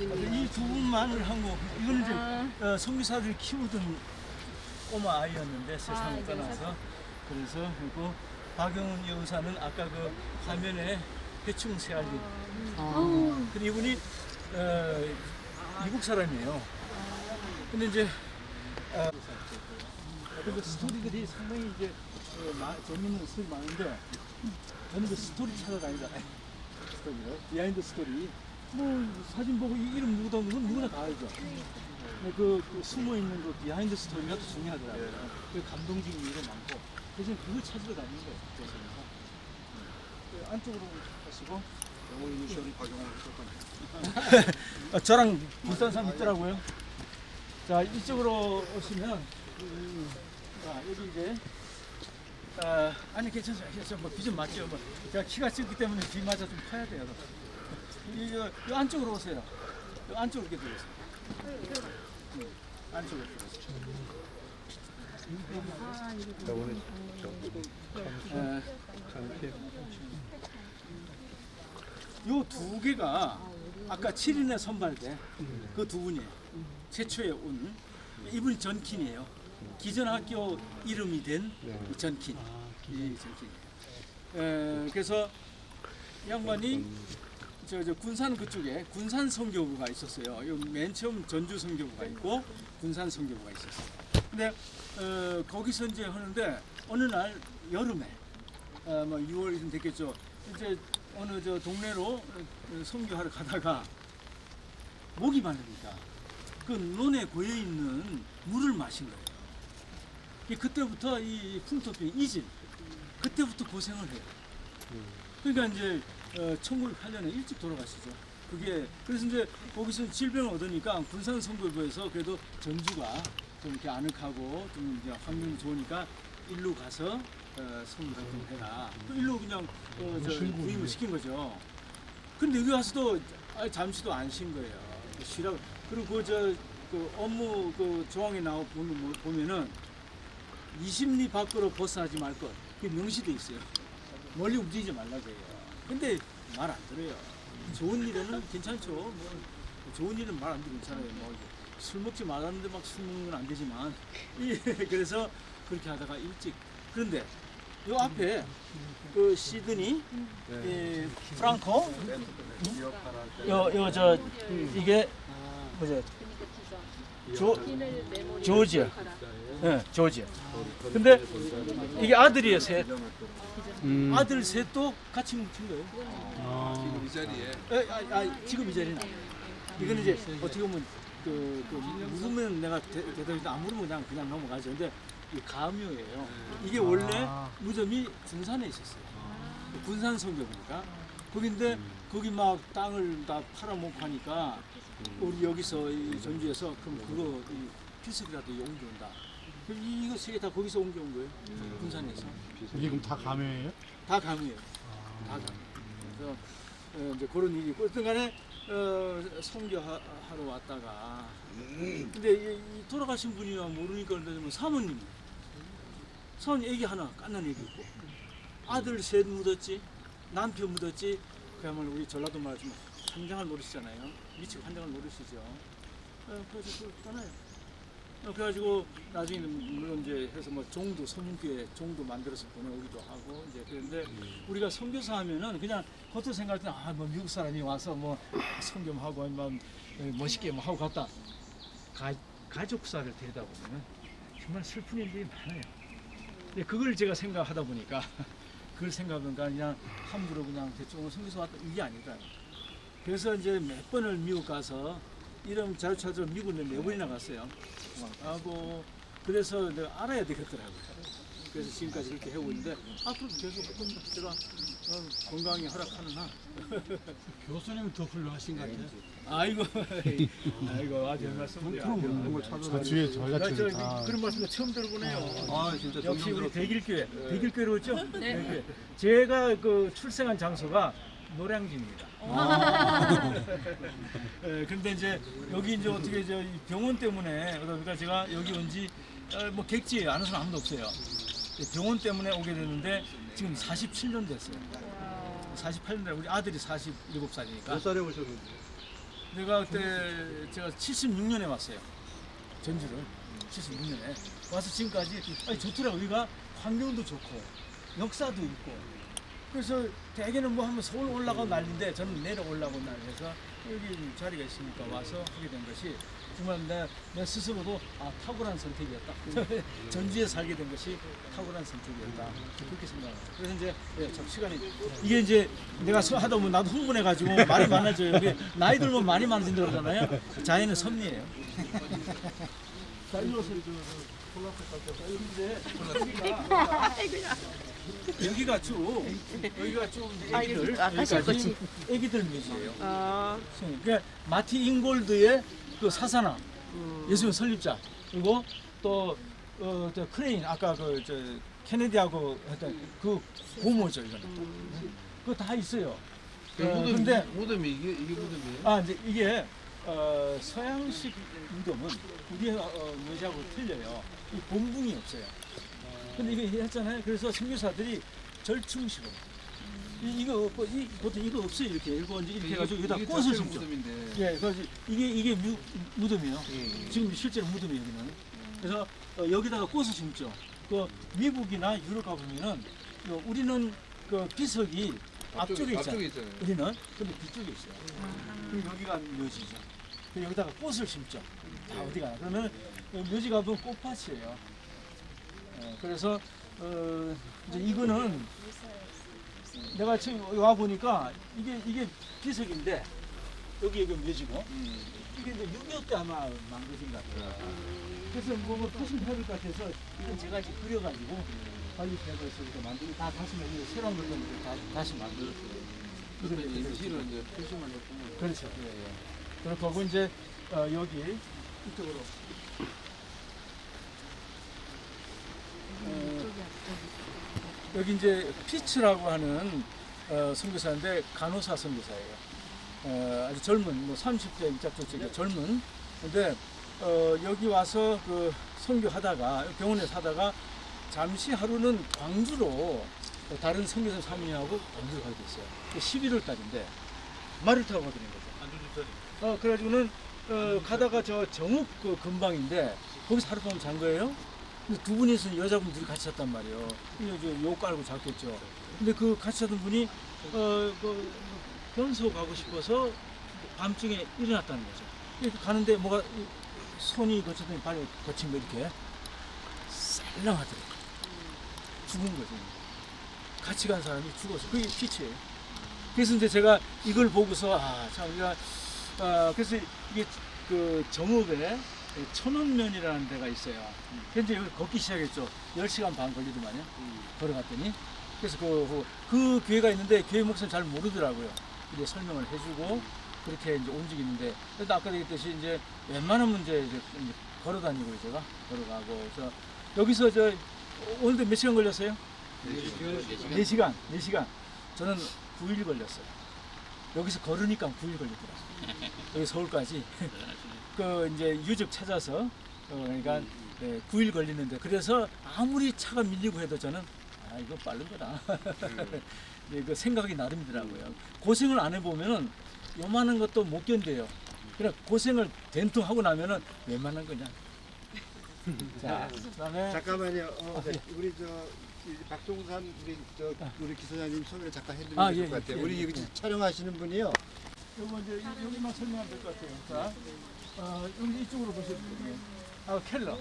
이 두 분만을 하고 이거는 이제 아. 어, 성교사들 키우던 꼬마 아이였는데 세상을 이제 떠나서 그래서 그리고 박영훈 여사는 아까 그 화면에 해충 새알리 어. 근데 이분이 어, 미국 사람이에요. 근데 이제 어, 근데 스토리들이 상당히 이제 어, 마, 재밌는 스토리 많은데 저는 그 스토리 찾아다니잖아요. 스토리를 비하인드 스토리. 뭐 사진 보고 이 이름 누구다 건 누구나 다 알죠. 근데 그, 그 숨어 있는 그 비하인드 스토리가 더 중요하더라고요. 그 감동적인 일이 많고 그래서 그걸 찾으러 다니는 거예요. 그래서 그 안쪽으로 가시고. 영어 이니셜은 박영호 했었던 어, 저랑 비슷한 사람 있더라고요. 자 이쪽으로 오시면 음, 자 여기 이제 아, 아니 괜찮아요. 괜찮아요. 뭐 비좀 맞죠. 뭐 제가 키가 작기 때문에 비마저 좀 커야 돼요. 이거 이 안쪽으로 오세요. 이 안쪽으로 이렇게 들어오세요. 음, 안쪽으로 들어오세요. 자 오늘 요두 개가 아까 7인의 선발대 그두 분이에요. 최초에 온 이분이 전킨이에요. 기존 학교 이름이 된 네. 이 전킨. 이 전킨. 에, 그래서 이 양반이 저, 저 군산 그쪽에 군산 성교부가 있었어요. 요맨 처음 전주 성교부가 있고 군산 성교부가 있었어요. 근데 어, 거기서 이제 하는데 어느 날 여름에 어, 뭐 6월쯤 됐겠죠. 이제 어느 저 동네로 어, 성교하러 가다가 목이 마르니까 그 논에 고여 있는 물을 마신 거예요. 이 그때부터 이 풍토병 이질 그때부터 고생을 해요. 그러니까 이제 어, 1908년에 일찍 돌아가시죠. 그게 그래서 이제 거기서 질병을 얻으니까 군산 선거부에서 그래도 전주가 좀 이렇게 아늑하고 좀 이제 환경이 좋으니까 일로 가서 어, 선거를 좀 해라. 또 일로 그냥 어, 저 부임을 시킨 거죠. 근데 여기 와서도 아예 잠시도 안 쉰 거예요. 쉬라. 그리고 그저 그 업무 그 조항에 보면 뭐- 보면은 20리 밖으로 벗어나지 말 것. 그게 명시돼 있어요. 멀리 움직이지 말라고 해요. 근데 말 안 들어요. 좋은 일에는 괜찮죠. 뭐 좋은 일은 말 안 들으면 괜찮아요. 뭐 술 먹지 말았는데 막 술 먹는 건 안 되지만 예, 그래서 그렇게 하다가 일찍 그런데 요 앞에 그 시드니 예, 프랑코 요요저 이게 뭐죠 조 조지아 예 조지아 근데 이게 아들이에요 셋. 아들 셋도 같이 뭉친 거예요. 지금 이 자리에. 에, 아, 아, 지금 이 자리는. 이거는 이제 어떻게 보면 그, 그 물으면 내가 대, 대답이 안 물으면 그냥 그냥 넘어가죠. 근데 이 가묘예요. 이게 원래 무덤이 군산에 있었어요. 군산 성교니까. 거긴데 거기 막 땅을 다 팔아먹고 하니까 우리 여기서 이 전주에서 그럼 그거 이 필석이라도 이 옮겨온다. 이- 이거 세 개 다 거기서 옮겨온 거예요. 군산에서. 이게 그럼 다 감회예요? 다 감이에요. 다 감. 그래서 어, 이제 그런 일이 있고 어떤 간에 어, 성교하러 왔다가 근데 이, 이 돌아가신 분이야 모르니까 그런데 뭐 사모님 사모님 애기 하나 깐난 애기 있고 아들 셋 묻었지 남편 묻었지 그야말로 우리 전라도 말로 좀 환장할 노릇이잖아요 미치고 환장할 노릇이죠 어, 그래서 그 떠나요 어, 그래가지고 나중에 물론 이제 해서 뭐 종도 서문교회 종도 만들어서 보내오기도 하고 이제 그런데 우리가 선교사 하면은 그냥 겉으로 생각할 때는 아뭐 미국 사람이 와서 뭐 선교하고 아니면 멋있게 뭐 하고 갔다 가, 가족사를 데리다 보면은 정말 슬픈 일들이 많아요. 근데 그걸 제가 생각하다 보니까 그걸 생각하니까 그냥 함부로 그냥 대충 선교사 왔다 이게 아니다. 그래서 이제 몇 번을 미국 가서 이름 잘 찾아 미국에 네 번이나 갔어요. 하고 그래서 내가 알아야 되겠더라고요. 그래서 지금까지 이렇게 해오고 있는데 앞으로 계속 어떤 제가 어, 건강이 허락하는 한 교수님은 더 훌륭하신 것 같아요. 아이고 아이고 아주 말씀드려요. 정말 찾아다니고 저 뒤에 저희가 나 지금 저다 그런 말씀 처음 들어보네요. 아 진짜 역시 우리 대길교회, 대길교회로 오죠? 네. 제가 그 출생한 장소가 노량진입니다. 예, 근데 이제 여기 이제 어떻게 이제 이 병원 때문에 그러니까 제가 여기 온지 어, 뭐 객지 아는 사람 아무도 없어요. 이 병원 때문에 오게 됐는데 지금 47년 됐어요. 48년 돼 우리 아들이 47살이니까. 몇 살에 오셨는지 내가 그때 제가 76년에 왔어요. 전주를. 76년에. 와서 지금까지 아니 좋더라고. 여기가 환경도 좋고 역사도 있고 그래서 대개는 뭐 하면 서울 올라가고 난리인데 저는 내려올라고 난리해서 여기 자리가 있으니까 와서 하게 된 것이 정말 내, 내 스스로도 아 탁월한 선택이었다. 전주에 살게 된 것이 탁월한 선택이었다. 그렇게 생각합니다. 그래서 이제 예, 좀 시간이 이게 이제 내가 서- 하다 보면 나도 흥분해가지고 말이 많아져요. 이게 나이 들면 말이 많아진다 그러잖아요. 자연은 섭리예요. 자, 일로 오세요. 여기가 여기가 쭉 여기가 쭉 애기들 아까 여기까지 애기들 묘지예요. 아, 그러니까 마티 잉골드의 그 사사나 예수님 설립자 그리고 또 어, 저 크레인 아까 그 저 케네디하고 했던 그 고모죠 이거는 그거 다 있어요. 그 어, 무덤 근데 무덤이 이게 이게 무덤이에요? 아 이제 이게 어, 서양식 무덤은 우리 어, 묘지하고 틀려요. 이 본붕이 없어요. 근데 이게 했잖아요. 그래서 선교사들이 절충식으로 이, 이거 없고 이, 보통 이거 없어요 이렇게 이제 이렇게 해가지고 여기다 꽃을 심죠. 무덤인데. 예, 그래서 이게 이게 무, 무덤이에요. 예, 예. 지금 실제로 무덤이에요 여기는. 그래서 어, 여기다가 꽃을 심죠. 그 미국이나 유럽 가보면은 어, 우리는 그 비석이 앞쪽에 있잖아요. 앞쪽에 있잖아요. 우리는 근데 뒤쪽에 있어요. 그럼 여기가 묘지죠. 그럼 여기다가 꽃을 심죠. 다 어디 가나. 그러면 어, 묘지 가 보면 꽃밭이에요. 어, 그래서 어, 이제 이거는 내가 지금 와 보니까 이게 이게 비석인데 여기 여기 묘지고 음. 이게 이제 6.25때 아마 망가진 것 같아요. 그래서 뭐, 뭐 표심 해볼 것 같아서 이건 제가 지금 그려가지고 빨리 배워서 이렇게 만들고 다 다시 만들고 새로운 다, 다시 만들었어요. 근데 임시로 이제 표시만 했구나. 그렇죠. 예, 예. 그리고 이제 어, 여기 이쪽으로 어, 여기 이제 피츠라고 하는 어, 선교사인데 간호사 선교사예요. 어, 아주 젊은 뭐 30대 입작조직의 젊은 근데 어, 여기 와서 그 선교하다가 병원에서 하다가 잠시 하루는 광주로 다른 선교사 사모님하고 광주로 가게 됐어요. 11월 달인데 말을 타고 가게 된 거죠. 어, 그래가지고는 어, 가다가 저 정읍 그 근방인데 거기서 하룻밤 잔 거예요. 근데 두 분이서 여자분들이 같이 잤단 말이에요. 근데 저요 깔고 잤겠죠. 근데 그 같이 자던 분이 어, 그 변소 가고 싶어서 밤중에 일어났다는 거죠. 이렇게 가는데 뭐가 이 손이 거쳤더니 발이 거친 거 이렇게 쌀랑하더라고요. 죽은 거죠. 같이 간 사람이 죽었어. 그게 피치예요. 그래서 이제 제가 이걸 보고서 아, 참 우리가 아, 그래서 이게 그 정읍에 천원면이라는 데가 있어요. 근데 여기 걷기 시작했죠. 10시간 반 걸리더만요. 걸어갔더니. 그래서 그, 그 교회가 있는데 교회 목사님 잘 모르더라고요. 이제 설명을 해주고 그렇게 이제 움직이는데 그래도 아까 얘기했듯이 이제 웬만하면 이제, 이제 걸어 다니고 제가 걸어가고 그래서 여기서 저 오늘도 몇 시간 걸렸어요? 네 시간, 네 시간. 저는 9일 걸렸어요. 여기서 걸으니까 9일 걸리더라고요. 여기 서울까지. 그 이제 유적 찾아서 어, 그러니까 네, 9일 걸리는데 그래서 아무리 차가 밀리고 해도 저는 아 이거 빠른 거다. 네, 그 생각이 나름이더라고요. 고생을 안 해보면은 요만한 것도 못 견뎌요. 그래 고생을 된통 하고 나면은 웬만한 거냐. 자, 그다음에 잠깐만요. 어, 아, 예. 우리 저이 박종산 우리 저 우리 기사장님 소개를 잠깐 해드리면 아, 예, 것 같아요. 예, 우리 예, 여기 예. 촬영하시는 분이요. 요거 이제 이- 여기만 설명하면 될 것 같아요. 자, 어, 여기 이쪽으로 보시면 돼요. 아, 켈러.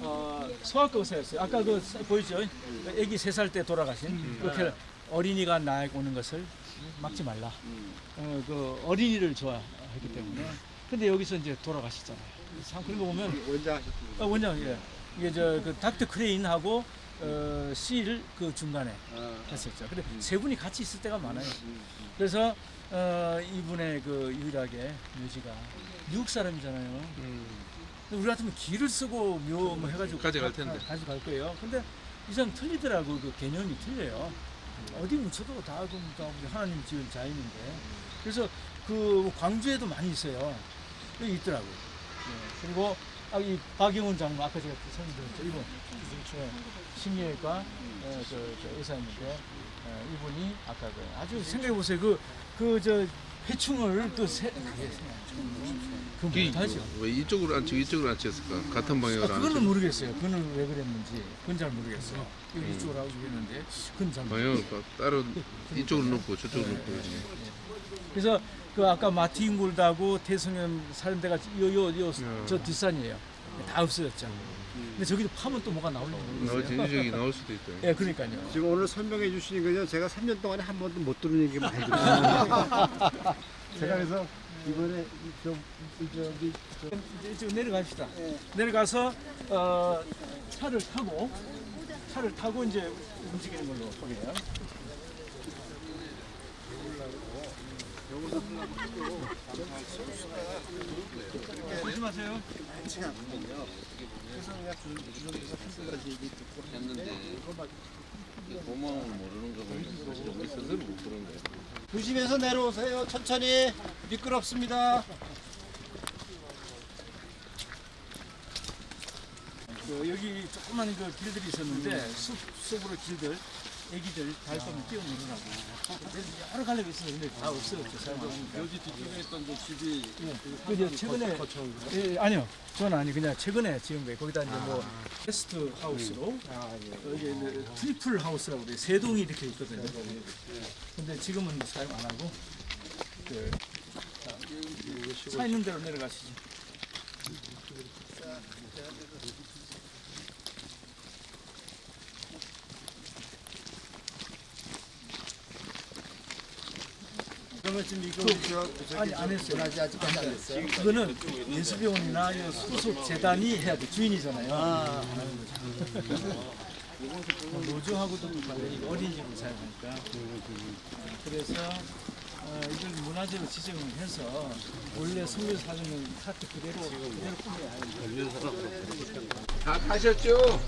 어, 소아과 의사였어요. 아까 그 사- 보이죠? 아기 세 살 때 돌아가신 그 켈러. 어린이가 나에게 오는 것을 막지 말라. 어, 그 어린이를 좋아하기 때문에. 근데 여기서 이제 돌아가시잖아요. 참 그런 거 보면 원장 하셨습니다. 어, 원장 예. 이게 저 그 닥터 크레인하고 어, 실그 중간에 아, 했었죠. 근데 세 분이 같이 있을 때가 많아요. 그래서 어, 이분의 그 유일하게 묘지가 미국 사람이잖아요. 음. 근데 우리 같으면 길을 쓰고 묘 뭐 해가지고 가져갈 가- 텐데. 가져갈 거예요. 근데 이 사람 틀리더라고 그 개념이 틀려요. 어디 묻혀도 다, 그, 다 우리 하나님 지은 자연인데 그래서 그 광주에도 많이 있어요. 있더라고요. 예. 그리고 아, 이 박영훈 장로 아까 제가 설명드렸죠. 이분 예. 심리외과 예, 저, 저 의사인데 예, 이분이 아까 그 아주 생각해 보세요. 그그저 회충을 또 세, 그 이게 못하죠. 왜 이쪽으로 앉히고 이쪽으로 앉혔을까? 같은 아, 방향으로 그거는 앉혀. 모르겠어요. 그거는 왜 그랬는지 그건 잘 모르겠어요. 이거 이쪽으로 하고 있는데 그건 잘 모르겠어요. 방향을 까- 따로 이쪽으로 놓고 저쪽으로 놓고 그러지. 그래서 그 아까 마틴 골드하고 태성현 사는 데가 요요요 저 뒷산이에요. 다 없어졌죠. 근데 저기도 파면 또 뭐가 나올지 나올 모르겠어요. 진주적이 나올 수도 있다. 예, 그러니까요. 지금 오늘 설명해 주시는 거요 제가 3년 동안에 한 번도 못 들은 얘기 많이 들었어요. 제가 그래서 이번에 좀 저기 이제 좀 내려갑시다. 내려가서 어, 차를 타고 차를 타고 이제 움직이는 걸로 하게요. 조심하세요. 했는데 고마움을 모르는 거 보면 사실 우리 스스로 못 그런 거야. 조심해서 내려오세요. 천천히 미끄럽습니다. 그 여기 조그만 그 길들이 있었는데 숲 속으로 길들 애기들 뛰어내리라고. 그래서 여러 갈래가 있었는데 근데 다 없어졌죠 사람 여기 뒤쪽에 있던 그 집이 그 최근에 예, 아니요. 저는 아니 그냥 최근에 지은 거예요. 거기다 이제 뭐 게스트 하우스로. 여기 그 트리플 하우스라고 그래요. 세 동이 이렇게 있거든요. 근데 지금은 사용 안 하고. 그, 자, 차 있는 대로 내려가시죠 그러면 지금 이거 아니 안 했어요. 아직 아직 안 했어요. 그거는 예수병원이나 이 소속 재단이 해야 돼. 주인이잖아요. 하는 거죠. 뭐 노조하고도 관련이 어린이집을 사용하니까. 그래서 어, 이걸 문화재로 지정을 해서 원래 성교 사정은 카트 그대로 그대로 꾸며야 해요. 다 타셨죠?